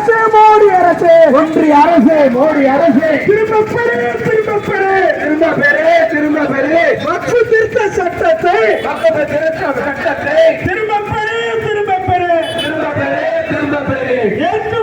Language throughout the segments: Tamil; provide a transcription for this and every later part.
அரசு மோடி அரசு. ஒன்றிய அரசு மோடி அரசு. திரும்ப பெறு திரும்ப பெறு. திரும்ப பெரு திரும்ப பெரு வக்ஃபு திருத்த சட்டத்தை. மக்கள் திருத்த சட்டத்தை. திரும்ப பெறு திரும்ப பெறு. திரும்ப பெரு திரும்ப பெரு ஏற்க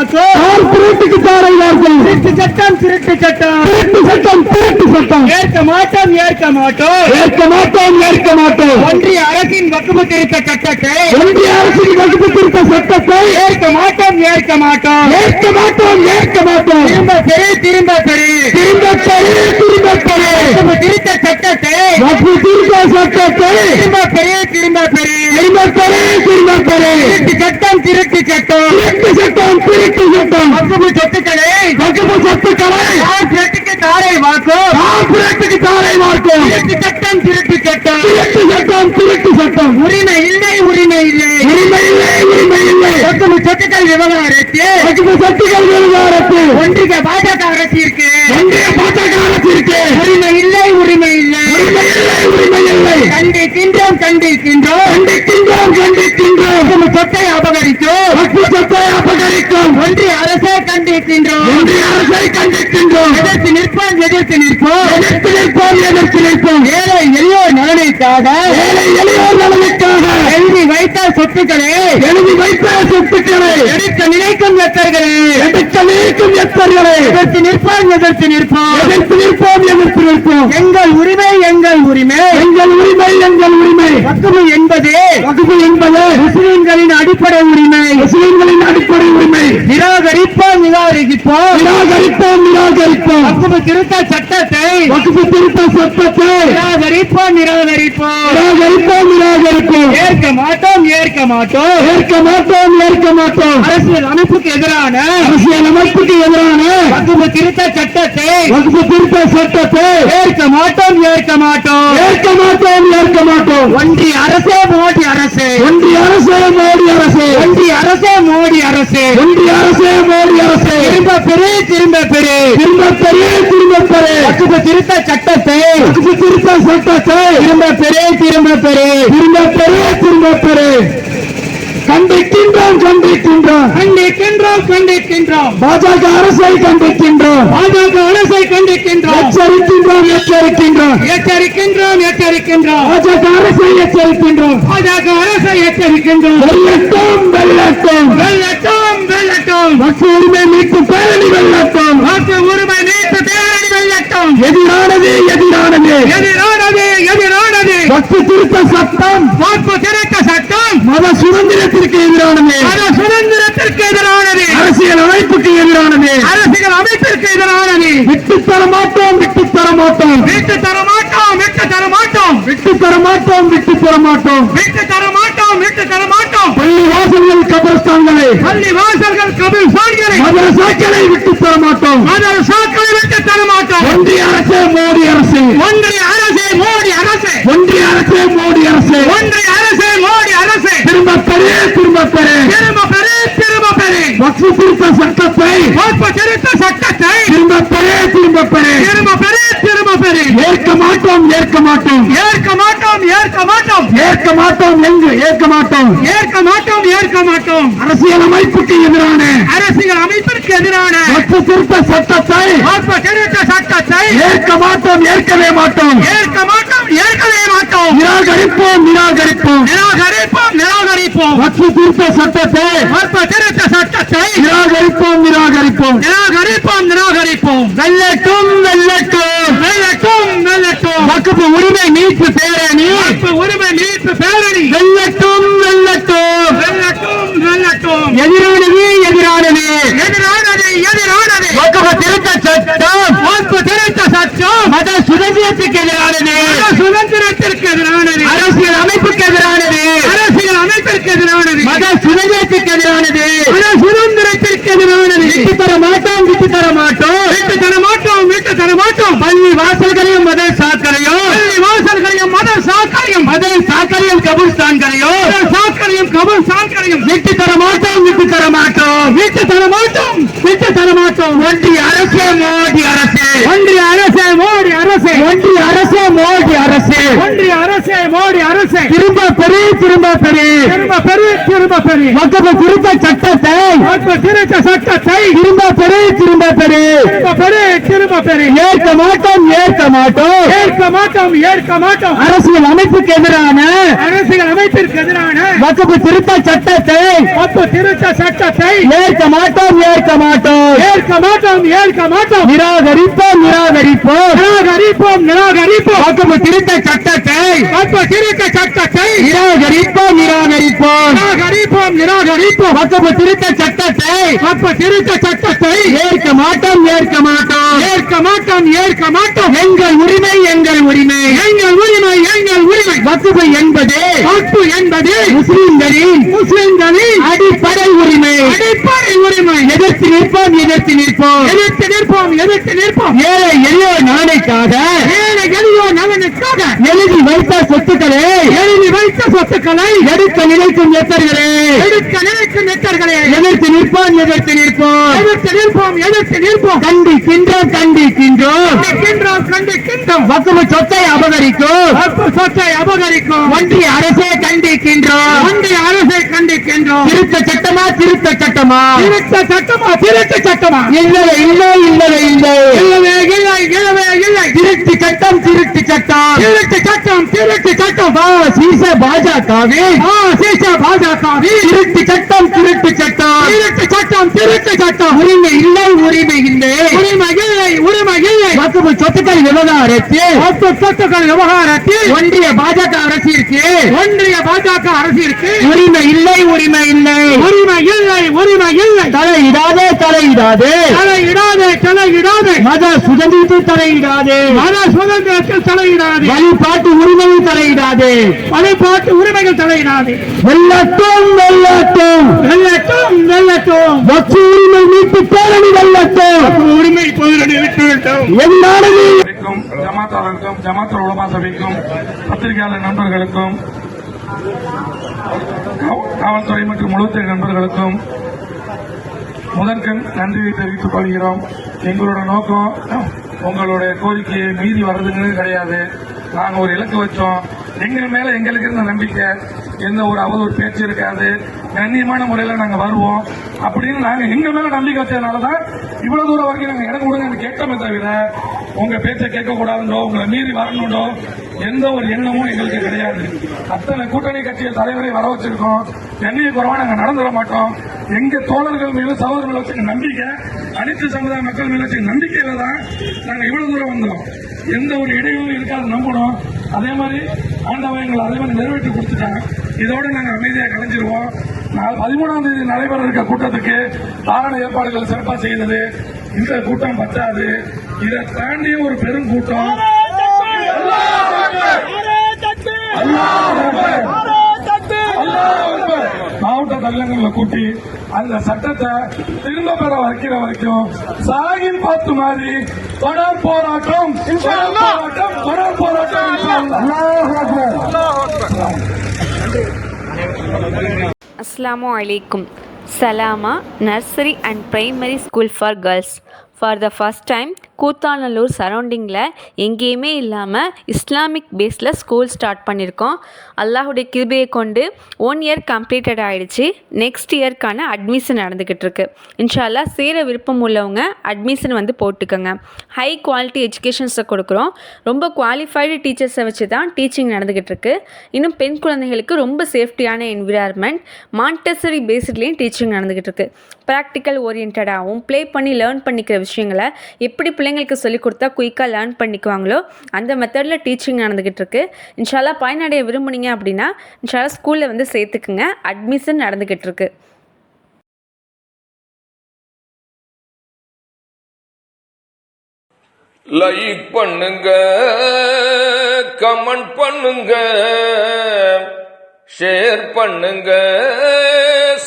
Marco! திருட்டுக்கு தாரை வார்த்தை. திருட்டு சட்டம் திருட்டு சட்டம். திருட்டு சட்டம் திருட்டு சட்டம். ஏற்க மாட்டோம் ஏற்க மாட்டோம். ஏற்க மாட்டோம் ஏற்க மாட்டோம். ஒன்றிய அரசின் வக்குப்பு திருத்த சட்டத்தை ஒன்றிய அரசின் வகுப்பு திருத்த சட்டத்தை ஏற்க மாட்டோம் ஏற்க மாட்டோம். ஏற்க மாட்டோம் ஏற்க மாட்டோம். திரும்ப பெரு திரும்ப பெரு திரும்ப பெரு திரும்ப பெரு திருத்த சட்டத்தை வகுப்பு திருத்த சட்டத்தை திரும்ப பெரு திரும்ப பெரு திரும்ப பெரு திரும்ப பெரு திருட்டு சட்டம் திருட்டு சட்டம். திருட்டு சட்டம் திருட்டு சட்டம். வக்குப்பு சொத்துக்களை. வகுப்பு சொத்துக்களை. திருட்டுக்கு தாரை வாக்கும் கார்பரேட்டுக்கு தாரை மார்க்கும் திருட்டு சட்டம் திருட்டு சட்டம். திருட்டு சட்டம் திருட்டு சட்டம். உரிமை இல்லை உரிமை இல்லை. உரிமை இல்லை உரிமை இல்லை. வக்குப்பு சொத்துக்கள் விவகாரத்தில் வகுப்பு சொத்துக்கள் விவகாரத்தில் ஒன்றிய பாஜக அரசிற்கு. ஒன்றிய பாஜக அரசிற்கு. உரிமை இல்லை உரிமை கண்டிக்கின்றோம் கண்டிக்கின்றோம். கண்டிக்கின்றோம் கண்டிக்கின்றோம். சொத்தை வகுப்பு சொத்தை அபகரிக்கும் ஒன்றிய அரசை கண்டிக்கின்றோம். ஒன்றிய அரசை கண்டிக்கின்றோம். எதிர்த்து நிற்போம் எதிர்த்து நிற்போம். எதிர்த்து நிற்போம் எதிர்த்து நிற்போம். ஏழை எளியோர் நலனுக்காக ஏழை எளியோர் நலனுக்காக எழுதி வைத்த சொத்துக்களை எழுதி வைத்த சொத்துக்களை எடுக்க நினைக்கும் எத்தர்களே. எடுக்க நீக்கும் எத்தர்களை. எதிர்த்து நிற்போம் எதிர்த்து நிற்போம். எதிர்த்து நிற்போம் எதிர்த்து நிற்போம். எங்கள் உரிமை எங்கள் உரிமை. எங்கள் உரிமை எங்கள் உரிமை. வக்குவு என்பது வகுப்பு என்பது முஸ்லிம்களின் அடிப்படை உரிமை. முஸ்லிம்களின் அடிப்படை உரிமை. நிராகரிப்போம் நிராகரிப்போம். நிராகரிப்போம் நிராகரிப்போம். வக்குவு திருத்த சட்டத்தை. வகுப்பு திருத்த சட்டத்தை. நிராகரிப்போம் நிராகரிப்போம். நிராகரிப்போம் நிராகரிப்போம். ஏற்க மாட்டோம் ஏற்க மாட்டோம். ஏற்க மாட்டோம் ஏற்க மாட்டோம். அரசியல் அமைப்புக்கு எதிரான அரசியல் அமைப்புக்கு எதிரான வக்குவு திருத்த சட்டத்தை. வகுப்பு திருத்த சட்டத்தை. ஏற்க மாட்டோம் ஏற்க மாட்டோம். ஏற்க மாட்டோம் ஏற்க மாட்டோம். ஒன்றிய அரசே மோடி அரசு. ஒன்றிய அரசு மோடி அரசு. ஒன்றிய அரசே மோடி அரசு. ஒன்றிய அரசு மோடி அரசு. திரும்ப பெரு திரும்ப பெரு திரும்ப பெரு திரும்ப பெரு வக்குவு திருத்த சட்டத்தை. வகுப்பு திருத்த சட்டத்தை. திரும்ப பெரு திரும்ப பெரு திரும்ப பெரு திரும்ப பெரு கண்டிக்கின்றோம் கண்டிக்கின்றோம் கண்டிக்கின்றோம் பாஜக அரசை கண்டிக்கின்றோம் பாஜக அரசை கண்டிக்கின்றோம் எச்சரிக்கின்றோம் எச்சரிக்கின்றோம் எச்சரிக்கின்றோம் எச்சரிக்கின்றோம் பாஜக அரசை எச்சரிக்கின்றோம் பாஜக அரசை எச்சரிக்கின்றோம் வெள்ளட்டும் வெள்ளட்டும் வெள்ளட்டும் வெள்ளட்டும் மக்கள் உரிமை மீட்பு பேரணி வெள்ளட்டும் வாக்கு உரிமை நீட்டு பேரணி வெள்ளட்டும் எதிரானது எதிரானது. எதிரானது எதிரானது. பத்து திருத்த சட்டம் வாக்கு திருத்த சட்டம் மத சுதந்திரத்திற்கு எதிரானது மத சுதந்திரத்திற்கு எதிரானது அரசியல் அமைப்புக்கு எதிரானது அரசியல் அமைப்பிற்கு எதிரானது விட்டு தர மாட்டோம் விட்டு தர மாட்டோம் விட்டு தர மாட்டோம் விட்டு தர மாட்டோம் விட்டு தர மாட்டோம் விட்டு தர மாட்டோம் விட்டு தர மாட்டோம் விட்டு தர மாட்டோம் பள்ளி வாசல்கள் கபரஸ்தான்களை பள்ளி வாசல்கள் கபில் சான்களை மதரசாக்களை விட்டு தர மாட்டோம் மதர் சாக்களை விட்டு தர மாட்டோம் ஒன்றிய அரசு மோடி அரசு ஒன்றிய அரசு மோடி அரசு ஒன்றிய அரசு மோடி அரசு ஒன்றிய அரசு மோடி அரசு. திரும்ப பெரு திரும்ப பெரு திரும்ப பெரு திரும்ப பெரு வக்ஃபு திருத்த சட்டத்தை. வாக்கு திருத்த சட்டத்தை. திரும்ப பெரு திரும்ப பெரு திரும்ப பெரு திரும்ப பெரு ஏற்க மாட்டோம் ஏற்க மாட்டோம். ஏற்க மாட்டோம் ஏற்க மாட்டோம். ஏற்க மாட்டோம் எங்கு? ஏற்க மாட்டோம். ஏற்க மாட்டோம். மாட்டோம். அரசியல் அமைப்புக்கு எதிரான அரசியல் அமைப்பிற்கு எதிரான வக்ஃபு திருத்த சட்டத்தை திருத்த சட்டத்தை ஏற்க மாட்டோம் ஏற்கவே மாட்டோம். ஏற்க மாட்டோம் ஏற்கவே மாட்டோம். நிராகரிப்போம் நிராகரிப்போம். நிராகரிப்போம் நிராகரிப்போம். வக்ஃபு திருத்த சட்டத்தை வாக்கு திருத்த சட்டத்தை நிராகரிப்போம் நிராகரிப்போம். நிராகரிப்போம் நிராகரிப்போம். வெள்ளட்டும் வெள்ளட்டும் வெல்லட்டும் வெல்லட்டும். வகுப்பு உரிமை மீட்பு பேரணி. உரிமை மீட்பு பேரணி. வெள்ளட்டும் வெள்ளட்டும் வெல்லட்டும் எதிரானது எதிரானது. எதிரானது எதிரானது. வகுப்பு திருத்த சட்டம். வாக்கு திருத்த சட்டம். மத சுதந்திரத்துக்கு எதிரானது. மத சுதந்திரத்திற்கு எதிரானது. அரசியல் அமைப்புக்கு எதிரானது. அரசியல் அமைப்பிற்கு எதிரானது. மத சுதந்திரத்துக்கு எதிரானது. மத சுதந்திரத்திற்கு எதிரானது. விட்டு தர மாட்டோம் விட்டு தர மாட்டோம். விட்டு தர விட்டு தர மாட்டோம். பள்ளி வாசல்களையும் மதல் சாக்கரையும் பள்ளி வாசல்களையும் மத சாக்கரையும் மதல் சாக்கரையும் கபுல்ஸ்தான்களையும். மத சாக்கரையும் கபூர் சாக்கரையும் விட்டு தர மாட்டோம் விட்டு தர மாட்டோம். விட்டு தர மாட்டோம். விட்டு தர மாட்டோம். ஒன்றிய அரசே மோடி அரசே. ஒன்றிய அரசே மோடி அரசே. ஒன்றிய அரசே மோடி அரசே. ஒன்றிய அரசே மோடி அரசே. திரும்ப திரும்ப பெரு திரும்ப பெரு திரும்ப பெரு வகுப்பு திருத்த சட்டத்தை. வகுப்பு திருத்த சட்டத்தை. திரும்ப பெரு திரும்ப பெரு திரும்ப பெரு திரும்ப பெரு ஏற்க மாட்டோம் ஏற்க மாட்டோம். ஏற்க மாட்டோம் ஏற்க மாட்டோம். அரசியல் அமைப்புக்கு எதிரான அரசியல் அமைப்பிற்கு எதிரான வகுப்பு திருத்த சட்டத்தை வகுப்பு திருத்த சட்டத்தை ஏற்க மாட்டோம் ஏற்க மாட்டோம். ஏற்க மாட்டோம் ஏற்க மாட்டோம். நிராகரிப்போம் நிராகரிப்போம். நிராகரிப்போம் நிராகரிப்போம். வகுப்பு திருத்த சட்டத்தை திருத்த சட்டத்தை நிராகரிப்போம் நிராகரிப்போம். நிராகரிப்போம் நிராகரிப்போம். வகுப்பு திருத்த சட்டத்தை வகுப்பு திருத்த சட்டத்தை ஏற்க மாட்டோம் ஏற்க மாட்டோம். ஏற்க மாட்டோம் ஏற்க மாட்டோம். எங்கள் உரிமை வகுப்பு என்பது வகுப்பு என்பது முஸ்லிம்களின் முஸ்லிம்களின் அடிப்படை உரிமை. அடிப்படை உரிமை. எதிர்த்து நிற்போம் எதிர்த்து நிற்போம். எதிர்த்து நிற்போம் எதிர்த்து நிற்போம். ஏழை எளிய நாளைக்காக ஏழை எளியோர் நலனுக்காக எழுதி வைத்த சொத்துக்களை எழுதி வைத்த சொத்துக்களை எடுக்க நினைக்கும் எத்தர்களே? எடுக்க நினைக்கும் நெட்டர்களே எதிர்த்து நிற்போம் எதிர்த்து நிற்போம். எதிர்த்து நிற்போம் எதிர்த்து நிற்போம். கண்டிக்கின்றோம் கண்டிக்கின்றோம். கண்டிக்கின்றோம் கண்டிக்கின்றோம். வக்குவ சொத்தை அபகரிக்கும். சொத்தை அபகரிக்கும். ஒன்றிய அரசே கண்டிக்கின்றோம். ஒன்றிய அரசை கண்டிக்கின்றோம். திருத்த சட்டமா திருத்த சட்டமா? திருத்த சட்டமா திருத்த சட்டமா? இல்லை இல்லை இல்லை இல்லை. இல்லவே இல்லை இல்லவே இல்லை. திருட்டு சட்டம் திருட்டு சட்டம். திருட்டு சட்டம் திருட்டு சட்டம். வா சீச பாஜகவில் ஆ சீச பாஜகவில் திருட்டு சட்டம் திருட்டு சட்டம். திருட்டு சட்டம் திருட்டு சட்டம். உரிமை இல்லை உரிமை இல்லை. உரிமை வக்குவ சொத்துக்கள் விவகாரத்தில் சொத்துக்கள் விவகாரத்தில் ஒன்றிய பாஜக அரசிற்கு ஒன்றிய பாஜக அரசிற்கு உரிமை இல்லை உரிமை இல்லை. உரிமை இல்லை உரிமை இல்லை. தலையிடாதே தலையிடாதே. தலையிடாதே தலையிடாதே. மத சுதந்திரத்தில் தலையிடாதே. மத சுதந்திரத்தில் தலையிடாதே. வழிபாட்டு உரிமையில் தலையிடாதே. வழிபாட்டு உரிமைகள் தலையிடாதே. வெள்ளட்டும் வெள்ளட்டும் வெள்ளட்டும் வெள்ளட்டும் உரிமை மீட்பு பேரணி வெள்ளட்டும் உரிமை பொதுநடி விட்டுவிட்டோம் என்னானது சபைக்கும் ஜமாத்தாளருக்கும் உலமா சபைக்கும் பத்திரிகையாளர் நண்பர்களுக்கும் காவல்துறை மற்றும் முழுத்துறை நண்பர்களுக்கும் முதற்கண் நன்றியை தெரிவித்துக் கொள்கிறோம். எங்களோட நோக்கம் உங்களுடைய கோரிக்கையை மீறி வர்றதுங்கிறது கிடையாது. நாங்கள் ஒரு இலக்கு வச்சோம். எங்கள் மேல எங்களுக்கு இருந்த நம்பிக்கை எந்த ஒரு அவதூறு பேச்சு இருக்காது. கண்ணியமான முறையில் நாங்கள் வருவோம் அப்படின்னு நாங்கள் எங்கள் மேலே நம்பிக்கை வச்சதுனாலதான் இவ்வளவு தூரம் வரைக்கும் நாங்கள் இடம் கொடுங்க கேட்டோமே தவிர உங்க பேச்சை கேட்கக்கூடாதுன்றோ உங்களை மீறி வரணுன்றோ எந்த ஒரு எண்ணமும் எங்களுக்கு கிடையாது. அத்தனை கூட்டணி கட்சிய தலைவரை வர வச்சிருக்கோம். எண்ணெயை குறைவா நாங்கள் நடந்துட மாட்டோம். எங்க தோழர்கள் மீது சகோதரர்கள் வச்சுக்க நம்பிக்கை அனைத்து சமுதாய மக்கள் மேல வச்சுக்க நம்பிக்கையில தான் நாங்கள் இவ்வளவு தூரம் வந்தோம். எந்த ஒரு இடையூறும் இருக்காது நம்பணும் அதே மாதிரி ஆண்டவன் எங்களை அதே மாதிரி நிறைவேற்றி கொடுத்துட்டாங்க இதோடு நாங்கள் அமைதியாக கலைஞ்சிருவோம். பதிமூணாம் தேதி நடைபெற இருக்க கூட்டத்துக்கு தாராள ஏற்பாடுகள் சிறப்பாக செய்தது. இந்த கூட்டம் பத்தாது. இதை தாண்டிய ஒரு பெரும் கூட்டம். மாவட்ட தலைநகர்ல கூட்டி அந்த சட்டத்தை திரும்ப பெற வைக்கிற வரைக்கும் சாகின் பார்த்து மாதிரி தொடர் போராட்டம் போராட்டம் தொடர் போராட்டம். అస్సలం అయికుం సలామా nursery and primary school for girls for the first time Koothanallur சரௌண்டிங்கில் எங்கேயுமே இல்லாமல் இஸ்லாமிக் பேஸில் ஸ்கூல் ஸ்டார்ட் பண்ணியிருக்கோம் அல்லாஹுடைய கிருபையை கொண்டு ஒன் இயர் கம்ப்ளீட்டட் ஆகிடுச்சு நெக்ஸ்ட் இயர்க்கான அட்மிஷன் நடந்துக்கிட்டு இருக்கு. இன்ஷால்லா சேர விருப்பம் உள்ளவங்க அட்மிஷன் வந்து போட்டுக்கோங்க. ஹை குவாலிட்டி எஜுகேஷன்ஸை கொடுக்குறோம். ரொம்ப குவாலிஃபைடு டீச்சர்ஸை வச்சு தான் டீச்சிங் நடந்துக்கிட்டு இருக்கு. இன்னும் பெண் குழந்தைகளுக்கு ரொம்ப சேஃப்டியான என்விரான்மெண்ட் மாண்டசரி பேஸ்ட்லேயும் டீச்சிங் நடந்துக்கிட்டு இருக்கு. ப்ராக்டிக்கல் ஓரியன்டாகவும் ப்ளே பண்ணி லேர்ன் பண்ணிக்கிற விஷயங்களை எப்படி பிள்ளைங்களுக்கு சொல்லிக் கொடுத்தா குயிக்காக லேர்ன் பண்ணிக்குவாங்களோ அந்த மெத்தடில் டீச்சிங் நடந்துக்கிட்டு இருக்கு. இன்ஷால்லா பயனடைய விரும்புனீங்க அப்படின்னா இன்ஷால்லா ஸ்கூலில் வந்து சேர்த்துக்குங்க. அட்மிஷன் நடந்துக்கிட்டு இருக்கு. லைக் பண்ணுங்க கமெண்ட் பண்ணுங்க ஷேர் பண்ணுங்க.